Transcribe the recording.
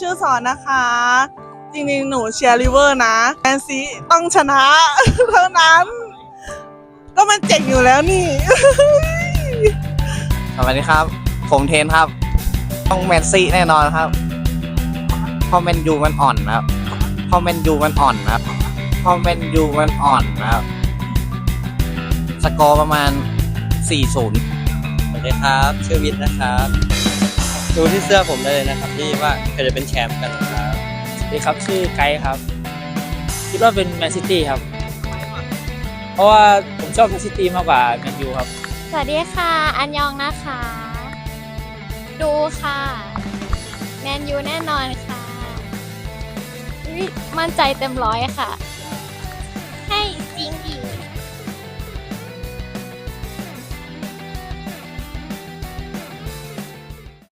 ชื่อสอนนะคะ จริงๆ หนูเชียร์ลิเวอร์นะแมนซีต้องชนะ เท่านั้น ก็มันเจ๋งอยู่แล้วนี่ สวัสดีครับ ผมเทนครับ ต้องแมนซีแน่นอนครับเพราะแมนยูมันอ่อนนะครับเพราะแมนยูมันอ่อนนะครับเพราะแมนยูมันอ่อนนะครับสกอร์ประมาณ 4-0สวัสดีครับ ชื่อวิทย์นะครับ ดูที่เสื้อผมได้เลยนะครับที่ว่าใครจะเป็นแชมป์กันนะครับสวัสดีครับชื่อไกด์ครับ คิดว่าเป็นแมนซิตี้ครับ เพราะว่าผมชอบแมนซิตี้มากกว่าแมนยูครับ สวัสดีค่ะ อันยองนะคะ ดูค่ะ แมนยูแน่นอนค่ะอุ๊ยมั่นใจเต็มร้อยค่ะ